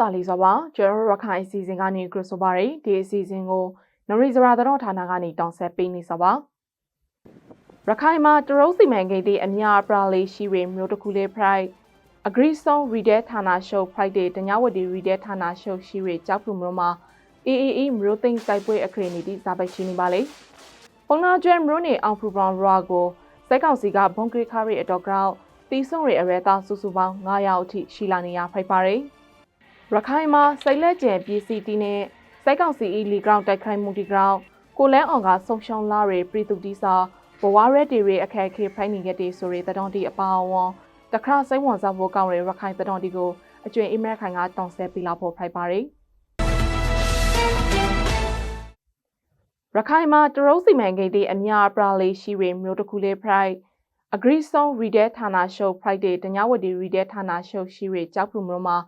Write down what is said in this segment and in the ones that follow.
အားလုံးတာလီစွာပါကျွန်တော်တို့ရခိုင်အစီအစဉ်ကနေကြိုဆိုပါရယ်ဒီအစီအစဉ်ကိုနရီဇရာတော်ဌာနကနေတောင်းဆက်ပေးနေစွာပါရခိုင်မှာတရုတ်စီမံကိန်းတွေအများအပြားလေးရှိရမျိုးတစ်ခုလေး pride agree song reader ဌာနရှုပ် friday တညဝတီ reader ဌာနရှုပ်ရှိရကြောက်ဖူမျိုးမှာ AAE မျိုးသိန်းစိုက်ပွဲအခရီးနေသည့်ဇာပိုက်ရှိနေပါလေပုံနာကျွဲမျိုးနေအောင်ဖူဘောင်ရာကိုစက်ကောင်စီကဘုံဂရိခါရီအတော်ကောက်တီးဆုံရအရဲသားစုစုပေါင်း900အထိရှိလာနေရဖိုက်ပါရယ် ရခိုင်မှာစိတ်လက်ကျန်ပြည်စီတီနဲ့စိုက်ကောင်စီအီလီဂရောင်းတိုက်ခိုက်မှုတီဂရောင်းကိုလန်းအောင်ကဆုံရှုံလာရပြည်သူတီစာဘဝရဲတီရအခက်အခဲဖိုင်နေခဲ့တဲ့ဆိုရတဲ့တောင်တီအပါအဝင်တခါစိတ်ဝင်စားဖို့ကောင်းတဲ့ရခိုင်တတောင်တီကိုအကျွင်အမရခိုင်ကတောင်းဆဲပြလာဖို့ဖိုက်ပါရယ်ရခိုင်မှာတရုတ်စီမံကိန်းတွေအများအပြားလေးရှိရမျိုးတစ်ခုလေး pride agree song reader ဌာနရှုပ် friday တညဝတီ reader ဌာနရှုပ်ရှိရကြောက်ဖူမျိုးမှာ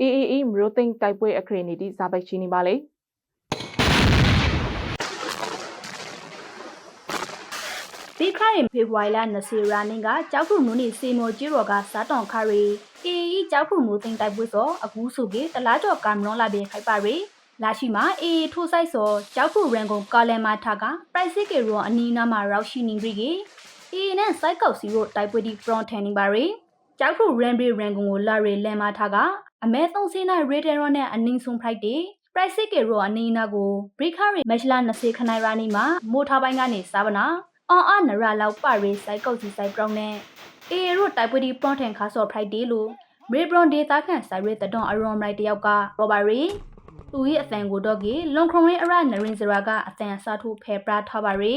AAE မျိုးသိန်းတိုက်ပွဲအခရီးနေသည့်ဇာပိုက်ရှိနေပါလေဒီခရင်ဖေဖော်ဝါရီလ20ရာနေ့ကကြောက်ဖုံနုနေစေမော်ကြီးရော်ကစားတောင်ခရီအေအေကြောက်ဖုံနုသိမ့်တိုက်ပွဲစောအခုဆိုကေတလားကျော်ကမလွန်လာပြေခိုက်ပါရီလာရှိမှာအေအေထိုးဆိုင်စောကြောက်ဖုံရန်ကုန်ကာလန်မာထာကပရိုက်စစ်ကေရောအနီးနားမှာရောက်ရှိနေပြီကေအေအေနဲ့စိုက်ကောက်စီရောတိုက်ပွဲဒီဖရွန်ထန်နေပါရီကြောက်ဖုံရန်ဘီရန်ကုန်ကိုလာရီလန်မာထာက အမဲသုံးစင်းနိုင်ရေဒယ်ရောနဲ့အနင်းဆုံးဖိုက်တေပရိုက်စစ်ကေရောအနီးနားကိုဘရိခရီမက်ရှလာ20ခနိုင်ရာနီမှာမိုထားပိုင်းကနေစားပနာအော်အနရလောက်ပါရီစိုက်ကုတ်စီစိုက်ပြောင်းနဲ့အေရိုတိုက်ပွေဒီပရွန်ထန်ခါဆော့ဖရိုက်ဒေးလို့မေဘရွန်ဒေတာခန့်ဆိုင်ရဲတဒွန်အရွန်ရိုက်တယောက်ကရောဘာရီသူ၏အသံကိုတော့ကေလွန်ခရုံရဲအရနရင်စရာကအသံအစားထိုးဖဲပရာထားပါရီ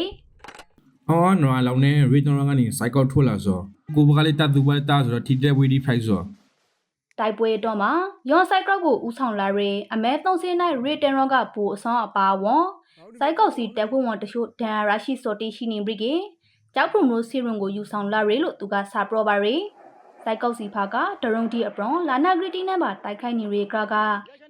အော်နော်လောင်နေရီတော်ကနေစိုက်ကောက်ထွက်လာဆိုကိုဘကလေးတတ်သူပဲတာဆိုတော့ထိတဲ့ဝီဒီဖိုက်ဆို တိုက်ပွဲတော့မှာယွန်ဆိုင်ကောက်ကိုဥဆောင်လာရီအမဲသုံးစင်းနိုင်ရီတန်ရောကဘူအဆောင်အပါဝွန်စိုက်ကောက်စီတက်ဖို့ဝန်တချို့ဒန်ရရှိစော်တီရှိနေပြီကေကြောက်ဖုံမျိုးစီရွန်ကိုယူဆောင်လာရီလို့သူကစာပရောပါရီစိုက်ကောက်စီဖာကဒရုံတီအပရွန်လာနာဂရီတီနဲ့ပါတိုက်ခိုက်နေရီကက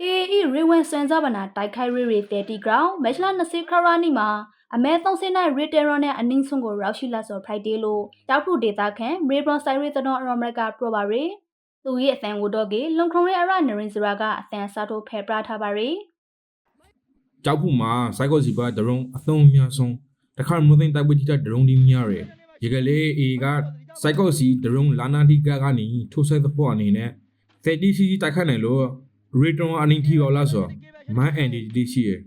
အေအေရီဝင်စန်ဇာဗနာတိုက်ခိုက်ရီရီ30 ground မက်ချလာ20ခရာနီမှာအမဲသုံးစင်းနိုင်ရီတယ်ရောနဲ့အနင်းဆုံးကိုရောက်ရှိလာဆိုဖရိုက်ဒေးလို့တောက်ဖုဒေတာခန်မေဘရွန်ဆိုင်ရီတတော်အရမရကပရောပါရီ သူရဲ့အသံကိုတော့ကေလုံခုံရဲအရနရင်စရာကအသံစားထိုးဖဲပရာထားပါရီကြောက်ဖို့မှာစိုက်ကောက်စီပါဒရုံအသုံးအများဆုံးတခါမသိတိုက်ပွဲတိတဒရုံဒီများရယ်ရေကလေးအေကစိုက်ကောက်စီဒရုံလာနာဒီကကနေထိုးဆဲသဖို့အနေနဲ့ဖက်တီစီတိုက်ခတ်နိုင်လို့ရီတော်အနင်းထီရောလာဆိုမန်အန်ဒီဒီရှိရယ်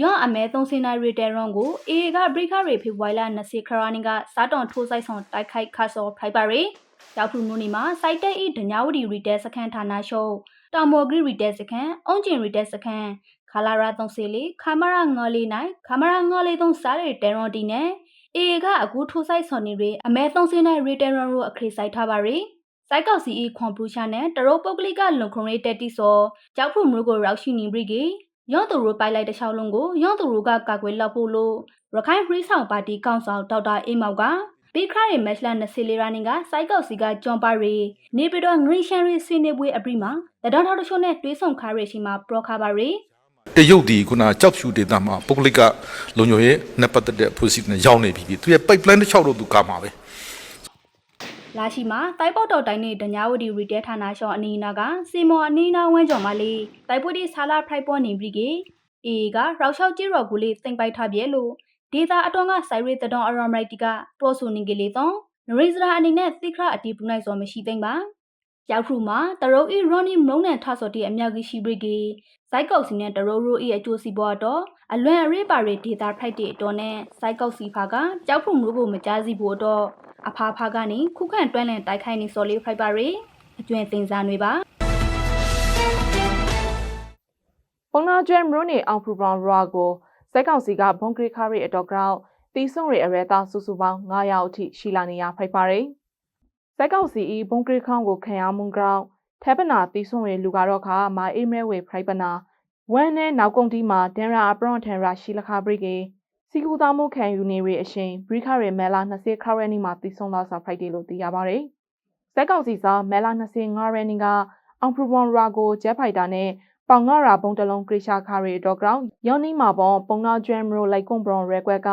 ယော့အမဲသုံးစင်နိုင်ရီတယ်ရွန်ကိုအေကဘရိခရီဖေဖော်ဝါရီလ20ခရာနီကစားတောင်ထိုးဆိုင်ဆောင်တိုက်ခိုက်ခါဆော်ဖိုက်ပါရီ ရောက်ဖူနူနီမှာစိုက်တဲ့ဤဒညာဝတီရီတယ်စခန်းဌာနရှုပ်တာမော်ဂရီရီတယ်စခန်းအုံကျင်ရီတယ်စခန်းခလာရာ34ခါမရာ9လေးနိုင်ခါမရာ9လေး3စားရတဲရွန်တီနဲ့အေကအခုထိုးဆိုင်ဆော်နေရီအမဲသုံးစင်နိုင်ရီတယ်ရွန်ကိုအခရီးဆိုင်ထားပါရီစိုက်ကောက်စီအီခွန်ပလူရှာနဲ့တရုတ်ပုတ်ကလိကလုံခုံရေးတက်တီစောကြောက်ဖူမျိုးကိုရောက်ရှိနေပြီကေရော့သူရိုပိုက်လိုက်တဲ့၆လုံးကိုရော့သူရိုကကာကွယ်လောက်ဖို့လို့ရခိုင်ဖရီးဆောင်ပါတီကောင်ဆောင်ဒေါက်တာအေးမောက်က ဘီခရိုင်မက်လန်24ရာနင်ကစိုက်ကောက်စီကဂျွန်ပါရီနေပြီးတော့ငရီရှန်ရီစီနေပွဲအပြီးမှာတတော်ထောက်တချို့နဲ့တွေးဆောင်ခါရရှိမှာပရောခါပါရီတရုတ်ဒီခုနကြောက်ဖြူဒေတာမှာပုဂ္ဂလိကလုံခြုံရေးနဲ့ပတ်သက်တဲ့ဖွဲ့စည်းနဲ့ရောက်နေပြီသူရဲ့ pipeline တစ်ချောက်တော့သူကမှာပဲလာရှိမှာတိုက်ပေါက်တော်တိုင်းနဲ့ဒညာဝတီရီတဲဌာနရှောင်းအနီးနာကစီမော်အနီးနာဝန်းကျော်မှာလေးတိုက်ပွဲဒီဆာလာဖရိုက်ပေါ်နေပြီကေအေကရောက်လျှောက်ကြီးရော်ကူလေးတင်ပိုက်ထားပြဲလို့ ဒေတာအတော်ကဆိုင်ရီတတော်အရမရိုက်တီကပရိုဆိုနေကလေးတော့နရိစရာအနေနဲ့သိခရအတီးပူနိုင်စောမရှိသိမ့်ပါရောက်ခုမှာတရုတ်ဤရော်နီမုံနဲ့ထဆော်တီအမြောက်ကြီးရှိပြီကေဇိုက်ကောက်စီနဲ့တရုတ်ရိုးဤအကျိုးစီပွားတော့အလွန်အရေးပါရီဒေတာဖိုက်တီအတော်နဲ့ဇိုက်ကောက်စီဖာကကြောက်ဖုံမျိုးကိုမကြားစီဖို့တော့အဖာဖာကနေခုခံတွန်းလန်တိုက်ခိုင်းနေစော်လေးဖိုက်ပါရီအကျွင်တင်စားတွေပါပုံနာကျွဲမျိုးနေအောင်ဖူဘောင်ရာကို စက်ကောင်စီကဘုံဂရိခါရီအတော်ကောက်တီးဆုံရအရဲသားစုစုပေါင်း900အထိရှိလာနေရဖိုက်ပါရယ်စက်ကောင်စီဤဘုံဂရိခေါင်းကိုခံရမှုကြောင့်ထဲပနာတီးဆုံရလူကတော့ခါမာအေးမဲဝေဖရိုက်ပနာဝမ်နဲ့နောက်ကုန်းတီမှာဒန်ရာအပရွန်ထန်ရာရှိလခါဘရိကေစီကူသားမှုခံယူနေရအရှင်ဘရိခရီမဲလာ20ခါရဲနီမှာတီးဆုံလာစာဖရိုက်ဒေလို့သိရပါတယ်စက်ကောင်စီစာမဲလာ25ရဲနီကအောင်ဖူဘောင်ရာကိုဂျက်ဖိုက်တာနဲ့ ပေါင်ငါရာဘုံတလုံးကရိရှာခါရီတော့ကောင်ယောနီမာဘောပုံနာကျွမ်မရိုလိုက်ကွန်ဘရွန်ရဲကွက်က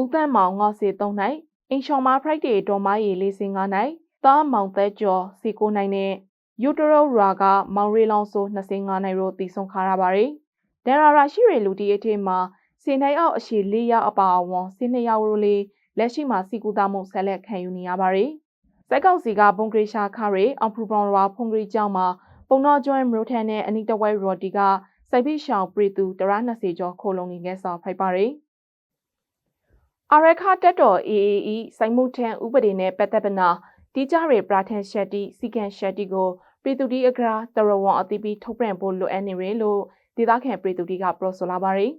ဦးသန့်မောင်ငေါစီ3နိုင်အင်ရှော်မာဖရိုက်တေတော်မရီလေးစင်9နိုင်သားမောင်သက်ကျော်စီ9နိုင်နဲ့ယူတရုရာကမောင်ရီလောင်ဆို25နိုင်ရိုတည်ဆုံခါရပါတယ်ဒန်ရာရာရှိရလူတီအထင်းမှာစင်နိုင်အောက်အရှိ၄ရောက်အပါအဝင်စင်နှစ်ယောက်ရိုလေးလက်ရှိမှာစီကူတာမှုဆက်လက်ခံယူနေရပါတယ်စက်ကောက်စီကဘုံဂရီရှာခရီအောင်ဖရူဘောင်ရာဖုန်ဂရီကျောင်းမှာ ပုံတော်ကျွမ်းမရိုထန်နဲ့အနီတဝဲရော်တီကစိုက်ပိရှောင်ပရီတူတရ20ကျော်ခိုလုံနေခဲ့စာဖိုက်ပါတယ်အရခတက်တော် AAE စိုက်မှုထန်ဥပဒေနဲ့ပတ်သက်ပနာတီကြရေပရာထန်ရှက်တီစီကန်ရှက်တီကိုပြည်သူတီအကရာတရဝံအတိပီထုတ်ပြန်ဖို့လိုအပ်နေရလို့ဒေသခံပြည်သူတီကပြောဆိုလာပါတယ်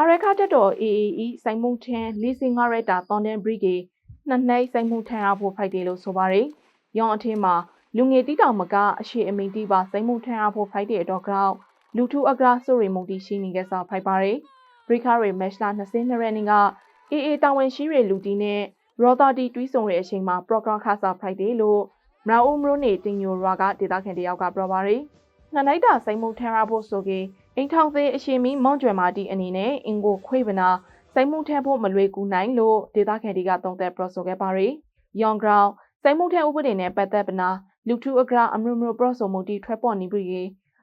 အရခတက်တော် AAE စိုက်မှုထန်လေးစင်ငါရက်တာတောန်တန်ဘရီဂေ နှစ်နှိုက်စိုက်မှုထန်အဖို့ဖိုက်တယ်လို့ဆိုပါတယ်။ရောင်အထင်းမှာလူငယ်တီတောင်မကအရှိအမိန်တီပါစိုက်မှုထန်အဖို့ဖိုက်တဲ့အတော့ကြောင့်လူထုအကရာဆိုရီမုန်တီရှိနေခဲ့စာဖိုက်ပါတယ်။ဘရီခါရီမက်ရှလာ22ရက်နေ့က AA တာဝန်ရှိရလူတီနဲ့ရော်တာတီတွီးဆုံတဲ့အချိန်မှာပရိုဂရမ်ခါစာဖိုက်တယ်လို့မရာဦးမရိုနေတင်ညိုရွာကဒေသခံတယောက်ကပြောပါတယ်။နှစ်နိုင်တာစိုက်မှုထန်ရဖို့ဆိုကေအိမ်ထောင်သေးအရှင်မီမွန်ကျွယ်မာတီအနေနဲ့အင်ကိုခွေးပနာ စိုက်မှုထန်ဖို့မလွယ်ကူနိုင်လို့ဒေသခံတွေကသုံးသပ်ပြောဆိုခဲ့ပါတယ်။ Young Ground စိုက်မှုထန်ဥပဒေနဲ့ပတ်သက်ပနာလူထုအကရာအမျိုးမျိုးပြောဆိုမှုတီထွက်ပေါ်နေပြီရေ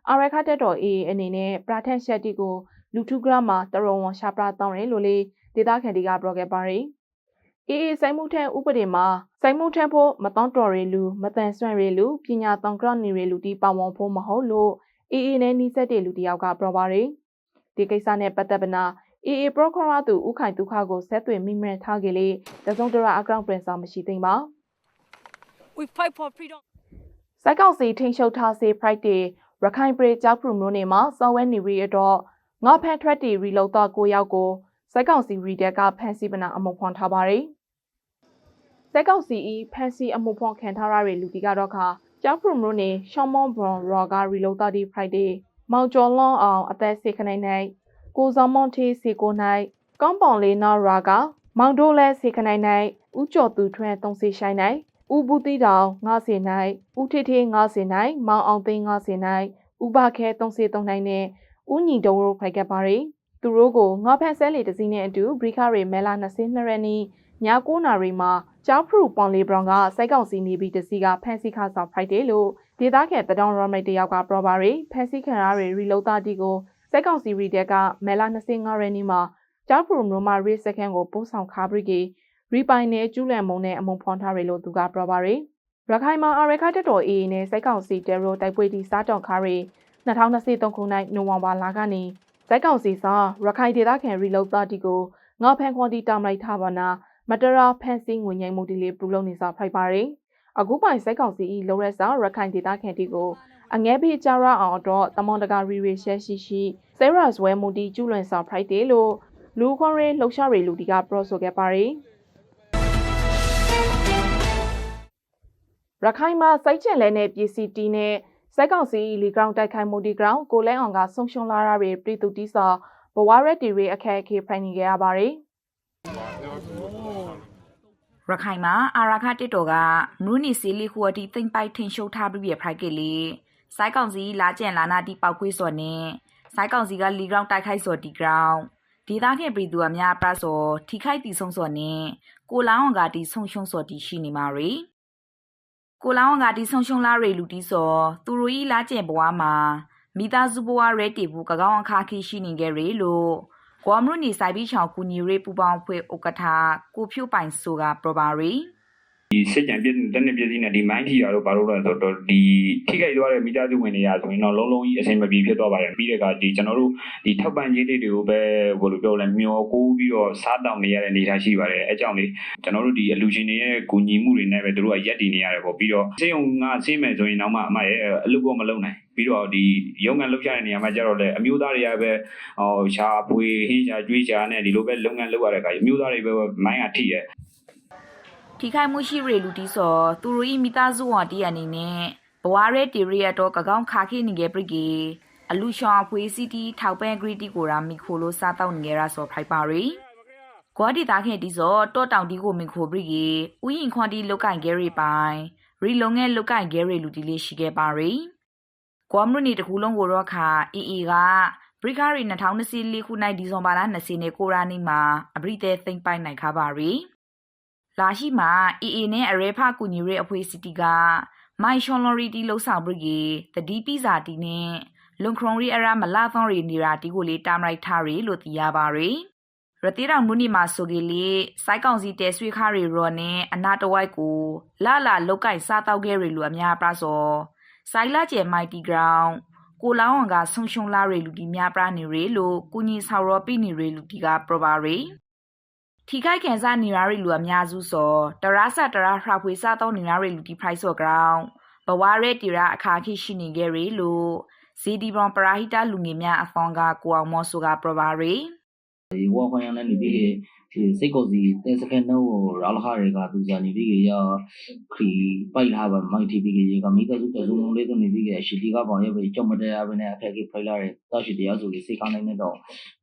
အရခတက်တော် AA အနေနဲ့ပရာထန်ရှက်တီကိုလူထုကရမှာတရဝံရှာပရာတောင်းတယ်လို့လေဒေသခံတွေကပြောခဲ့ပါတယ်။ AA စိုက်မှုထန်ဥပဒေမှာစိုက်မှုထန်ဖို့မတောင်းတော်ရလူမတန်ဆွမ်းရလူပညာတောင်ကရနေရလူတီပါဝင်ဖို့မဟုတ်လို့ AA နဲ့နှိစက်တဲ့လူတယောက်ကပြောပါတယ်။ဒီကိစ္စနဲ့ပတ်သက်ပနာ AA ပရိုခရာသူဥခိုင်ဒုက္ခကိုဆက်သွယ်မိမရထားကြလေတစုံတရာအကောင့်ပြင်စာမရှိသိမ်းပါ We fight for freedom. စက်ကောက်စီထိန်ရှုပ်ထားစေ Friday ရခိုင်ပြည်ကြောက်ပရုမျိုးနေမှာစော်ဝဲနေရီတော့ငါဖန်ထွက်တီရီလောက်တော့ကိုရောက်ကိုစက်ကောက်စီရီတက်ကဖန်စီပနာအမှုဖွန်ထားပါတယ်စက်ကောက်စီဤဖန်စီအမှုဖွန်ခံထားရတဲ့လူတီကတော့ခါကြောက်ပရုမျိုးနေရှောင်းမွန်ဘွန်ရော်ကရီလောက်တော့ဒီ Friday မောင်ကျော်လွန်အောင်အသက်စေခနိုင်နိုင် ကိုစောမွန်တီစီကိုနိုင်ကောင်းပောင်လေးနော်ရာကမောင်တို့လဲစေခနိုင်နိုင်ဥကျော်သူထွန်းတုံးစီဆိုင်နိုင်ဦးဘူးတီတောင်ငါစေနိုင်ဦးထေထေငါစေနိုင်မောင်အောင်သိန်းငါစေနိုင်ဥပခဲတုံးစေတုံးနိုင်နဲ့ဦးညီတုံးတို့ဖိုက်ကပ်ပါရီသူတို့ကိုငါဖက်ဆဲလီတစည်းနဲ့အတူဘရီခရီမဲလာ22ရက်နေ့ည9နာရီမှာကျောက်ဖရူပွန်လီဘရောင်ကစိုက်ကောင်စီနေပြီးတစည်းကဖန်စီခါဆောင်ဖိုက်တယ်လို့ဒေသခံတဒေါင်ရမိတ်တယောက်ကပြောပါရီဖန်စီခံရတွေရီလုံးသားတီကို စိုက်ကောင်စီရီတက်ကမဲလာ25ရက်နေ့မှာကျောက်ဖရူမျိုးမရီစကန်ကိုပို့ဆောင်ခါဘရီကီရီပိုင်နဲ့ကျူးလန်မုံနဲ့အမုံဖွန်ထားရလို့သူကပြောပါရီရခိုင်မှာအရခတက်တော်အေးနဲ့စိုက်ကောင်စီတဲရိုတိုက်ပွဲတီစားတောင်ခါရီ2023ခုနှစ်နိုဝင်ဘာလကနေဇက်ကောင်စီစာရခိုင်ဒေသခံရီလုတ်သားတီကိုငါဖန်ခွန်တီတာမလိုက်ထားပါနာမတရာဖန်စီငွေငိမ့်မှုတီလေးပြုလုပ်နေစာဖိုက်ပါတယ်အခုပိုင်ဇက်ကောင်စီဤလိုရက်စာရခိုင်ဒေသခံတီကိုအငဲဖေးကြရအောင်တော့တမွန်တကာရီရီရှက်ရှိရှိ ဆဲရာဇဝဲမူတီကျူးလွန်စာဖိုက်တယ်လို့လူခွန်ရဲလှုပ်ရှားရီလူတီကပရောဆိုခဲ့ပါတယ်ရခိုင်မှာစိုက်ကျင်လဲနဲ့ပြည်စီတီနဲ့စက်ကောင်စီလီဂရောင်းတိုက်ခိုက်မှုဒီဂရောင်းကိုလဲအောင်ကဆုံရှုံလာရတဲ့ပြည်သူတီစာဘဝရက်တီရီအခက်အခဲဖိုင်နေကြရပါတယ်ရခိုင်မှာအာရခတစ်တော်ကမရုနီစီလီခူအတီသိမ့်ပိုက်ထင်ရှုပ်ထားပြီးပြဖိုက်ကလေးစိုက်ကောင်စီလာကျန်လာနာတီပောက်ကွေးစော်နဲ့ စိုက်ကောင်စီကလီဂရောင်းတိုက်ခိုက်စော်ဒီဂရောင်းဒေသခင်ပြည်သူအများပရစော်ထိခိုက်တီဆုံးစော်နဲ့ကိုလောင်းအောင်ကတီဆုံရှုံစော်တီရှိနေမှာရီကိုလောင်းအောင်ကတီဆုံရှုံလာရီလူတီစော်သူတို့ဤလာကျန်ဘဝမှာမိသားစုဘဝရဲတီဘူးကကောင်းအခါခိရှိနေကြရီလို့ကွာမရုနီဆိုင်ပြီးချောင်ကူညီရေးပူပေါင်းဖွဲ့ဥက္ကဋ္ဌကိုဖြိုးပိုင်ဆိုကပရပါရီ ဒီစစ်ကြံပြည့်တဲ့နှစ်ပြည့်စည်နဲ့ဒီမိုင်းထီရတော့ဘာလို့လဲဆိုတော့ဒီထိခိုက်သွားတဲ့မိသားစုဝင်တွေရဆိုရင်တော့လုံးလုံးကြီးအဆင်မပြေဖြစ်သွားပါတယ်ပြီးတဲ့အခါဒီကျွန်တော်တို့ဒီထောက်ပံ့ရေးလေးတွေကိုပဲဘယ်လိုပြောလဲမျောကိုးပြီးတော့စားတောင်းနေရတဲ့အနေအထားရှိပါတယ်အဲကြောင့်လေကျွန်တော်တို့ဒီအလူရှင်တွေရဲ့ဂူညီမှုတွေနဲ့ပဲတို့ကရက်တည်နေရတယ်ပေါ့ပြီးတော့စေယုံငါဆင်းမယ်ဆိုရင်တော့မှအမရဲ့အလုပ်ကောမလုပ်နိုင်ပြီးတော့ဒီရုံးကန်လုပ်ရတဲ့နေရာမှာကျတော့လေအမျိုးသားတွေကပဲဟိုရှားပွေဟင်းရှားကျွေးရှားနဲ့ဒီလိုပဲလုပ်ငန်းလုပ်ရတဲ့အခါအမျိုးသားတွေပဲမိုင်းကထိရဲ့ ထိခိုက်မှုရှိရေလူတီစောသူတို့ဤမိသားစုဝတီအနေနဲ့ဘဝရဲတီရီရတော့ကကောင်းခါခိနေကြပရိကေအလူရှောင်းဖွေးစီတီထောက်ပန်ဂရီတီကိုရာမီခိုလိုစားတောက်နေရဆိုဖိုက်ပါရီဂွာဒီတာခင်တီစောတော့တောင်တီကိုမင်ခိုပရိကေဥယင်ခွန်တီလုတ်ကင်ဂဲရီပိုင်ရီလုံငဲလုတ်ကင်ဂဲရီလူတီလေးရှိခဲ့ပါရီဂွာမရနီတကူလုံးကိုတော့ခါအီအီကဘရိကာရီ2024ခုနိုင်ဒီဇွန်ဘာလ20နှစ်ကိုရာနီမှာအပရိတဲသိမ့်ပိုင်နိုင်ခါပါရီ လာရှိမှာ AA နဲ့ အရဲဖကူညီရဲအဖွဲ့စီတီကမိုင်ရှွန်လော်ရီတီလှုပ်ဆောင်ပြီးတဒီပီဇာတီနဲ့လွန်ခရွန်ရီအရာမလာသောရီနီရာတီကိုလေးတာမလိုက်ထားရီလို့သိရပါရယ်ရတိတော်မူနီမှာဆိုကေလေစိုက်ကောင်စီတဲဆွေခါရီရော်နဲ့အနာတဝိုက်ကိုလာလာလောက်ကင်စားတောက်ခဲ့ရီလူအများပရာစောဆိုင်လာကျဲမိုက်တီဂရောင်းကိုလောင်းအောင်ကဆုံရှုံလာရီလူဒီများပရာနေရီလို့ကုညီဆော်ရောပိနေရီလူဒီကပရပါရီ ထိခိုက်ကန်စားနေရရီလူအများစုစောတရာဆတရာဖရာဖွေစားတော့နေရရီလူဒီပရိုက်စောဂရောင်းဘဝရဲတီရာအခါခိရှိနေခဲ့ရီလို့ဇီဒီဘွန်ပရာဟိတလူငယ်များအဖောင်းကကိုအောင်မော့ဆိုကပရပါရီ ဒီဝါခွန်ရနဲ့နေပြီးဒီစိတ်ကိုစီတဲ့စကန်တော့ရာလခတွေကသူစားနေပြီးရခရီပိုက်လာပါမိုက်တီပြီးရကမိကစုတစုံလုံးလေးကနေပြီးရရှိတီကပေါင်ရပဲကြောက်မတရားပဲနဲ့အခက်ကြီးဖိုက်လာတဲ့တောက်ရှိတရားဆိုလေးစိတ်ကောင်းနိုင်တော့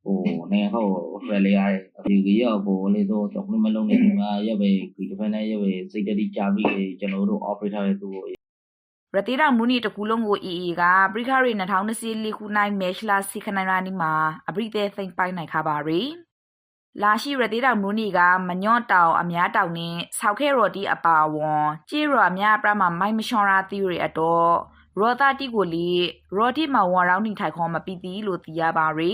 ဟိုနေဟောဖရလေးရဒီကရဘောလေးတော့တော့မလုံးနေမှာရပဲဒီတစ်ဖက်နဲ့ရပဲစိတ်တတိကြပြီးကျွန်တော်တို့ operator ရဲ့သူ့ကို ရတိရမူနီတကူလုံးကို EE ကပရိခရီ2024ခုနိုင်မဲရှလာစီခနိုင်ရာနီမှာအပရိသေးသိမ့်ပိုင်နိုင်ခပါရီလာရှိရတိရမူနီကမညော့တောင်အများတောင်နဲ့ဆောက်ခဲရော်တီအပါဝွန်ကြေးရော်အများပရမမိုင်မရှောရာသီရီအတော့ရောတာတီကိုလီရော်တီမဝွန်ရောင်းနေထိုင်ခေါ်မပီတီလို့သိရပါရီ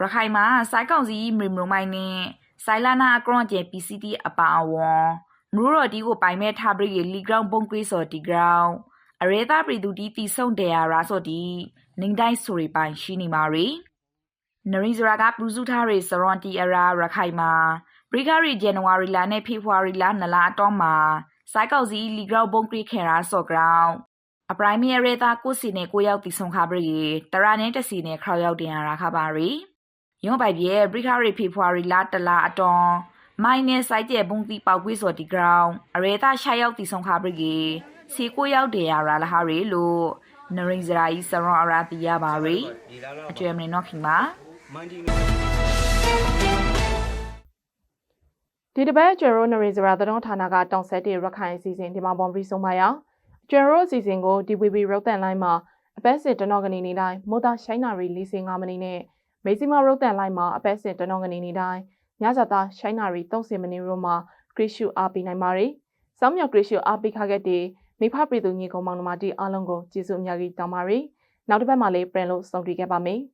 ရခိုင်မှာစိုက်ကောင်စီမရီမရိုမိုင်းနဲ့ဆိုင်လာနာအကရွန်ကျဲ PCT အပါအဝွန်မရူရော်တီကိုပိုင်မဲ့ထားပြီးလီဂရောင်းဘုံကွေးစော်တီဂရောင်း အရေသားပြည်သူတီတီဆုံတယ်ရာရာဆိုဒီနင်းတိုင်းဆိုရီပိုင်ရှိနေမာရီနရီဇရာကပလူစုထားရီစရွန်တီအရာရခိုင်မှာပရိခရီဇန်နဝါရီလာနဲ့ဖေဖော်ဝါရီလနလာအတော့မှာစိုက်ကောက်စီလီဂရောဘုံကရီခေရာဆော့ဂရောင်းအပရိုင်မီရဲသားကိုစီနဲ့ကိုရောက်တီဆုံခါပရီတရာနဲ့တစီနဲ့ခေါရောက်တင်ရတာခပါရီရုံးပိုက်ပြဲပရိခရီဖေဖော်ဝါရီလတလာအတော့မိုင်းနဲ့စိုက်ကျဲဘုံတီပေါက်ကွေးစော်ဒီဂရောင်းအရေသားရှာရောက်တီဆုံခါပရီ စီကိုရောက်တယ်ရလာဟာရီလို့နရိဇရာကြီးစရွန်အရာတီရပါရီအကျွေးမနေတော့ခင်ပါဒီတစ်ပတ်ကျွယ်ရိုနရီဇရာသတင်းဌာနကတောင်ဆက်တဲ့ရခိုင်အစီအစဉ်ဒီမှာပုံပြီးဆုံးပါရအောင်ကျွယ်ရိုအစီအစဉ်ကို DVB ရုပ်သံလိုင်းမှာအပတ်စဉ်တနောကနေနေတိုင်းမိုတာရှိုင်းနာရီ45မိနစ်နဲ့မေစီမာရုပ်သံလိုင်းမှာအပတ်စဉ်တနောကနေနေတိုင်းညဇာတာရှိုင်းနာရီ30မိနစ်ရိုမှာဂရစ်ရှူအားပေးနိုင်ပါတယ်။စောင်းမြောက်ဂရစ်ရှူအားပေးခခဲ့တဲ့ မိဖပြည်သူညီကောင်မောင်နှမတီအားလုံးကိုကျေးဇူးအများကြီးတောင်းပါရစေ။နောက်တစ်ပတ်မှာလည်းပြန်လို့ဆုံတွေ့ခဲ့ပါမယ်။